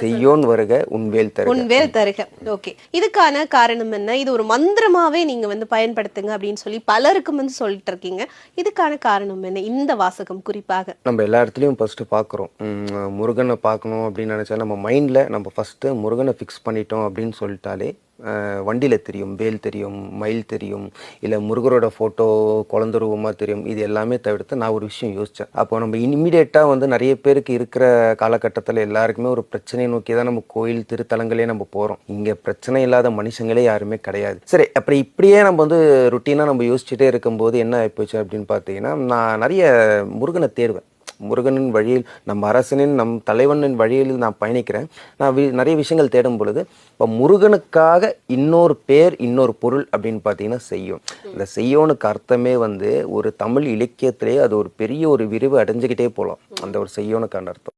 செய்யோன் வருக உன்வேல் தருக. உன்வேல் தருக. ஓகே இதுக்கான காரணம் என்ன? இது ஒரு மந்திரமாவே நீங்க வந்து பயன்படுத்துங்க அப்படின்னு சொல்லி பலருக்கும் வந்து சொல்லிட்டு இருக்கீங்க. இதுக்கான காரணம் என்ன? இந்த வாசகம் குறிப்பாக. நம்ம எல்லா இடத்துலையும் ஃபஸ்ட்டு பார்க்குறோம் முருகனை பார்க்கணும் அப்படின்னு நினச்சா நம்ம மைண்டில் நம்ம ஃபஸ்ட்டு முருகனை ஃபிக்ஸ் பண்ணிட்டோம் அப்படின்னு சொல்லிட்டாலே வண்டியில் தெரியும் வேல் தெரியும் மயில் தெரியும் இல்லை முருகரோட ஃபோட்டோ குழந்த ரூபமாக தெரியும் இது எல்லாமே தவிர்த்து நான் ஒரு விஷயம் யோசித்தேன் அப்போ நம்ம இமிடியேட்டாக வந்து நிறைய பேருக்கு இருக்கிற காலகட்டத்தில் எல்லாருக்குமே ஒரு பிரச்சனையை நோக்கி தான் நம்ம கோயில் திருத்தலங்களே நம்ம போகிறோம் இங்கே பிரச்சனை இல்லாத மனுஷங்களே யாருமே கிடையாது. சரி அப்புறம் இப்படியே நம்ம வந்து ருட்டீனாக நம்ம யோசிச்சுட்டே இருக்கும்போது என்ன ஆகிப்போச்சு அப்படின்னு பார்த்தீங்கன்னா நான் நிறைய முருகனை தேடுவேன். முருகனின் வழியில் நம் அரசனின் நம் தலைவனின் வழியில் நான் பயணிக்கிறேன். நான் வி- நிறைய விஷயங்கள் தேடும் பொழுது இப்போ முருகனுக்காக இன்னொரு பேர் இன்னொரு பொருள் அப்படின்னு பார்த்தீங்கன்னா செய்யும். இந்த செய்யோனுக்கு அர்த்தமே வந்து ஒரு தமிழ் இலக்கியத்திலே அது ஒரு பெரிய ஒரு விரிவு அடைஞ்சுக்கிட்டே போகலாம் அந்த ஒரு செய்யோனுக்கான அர்த்தம்.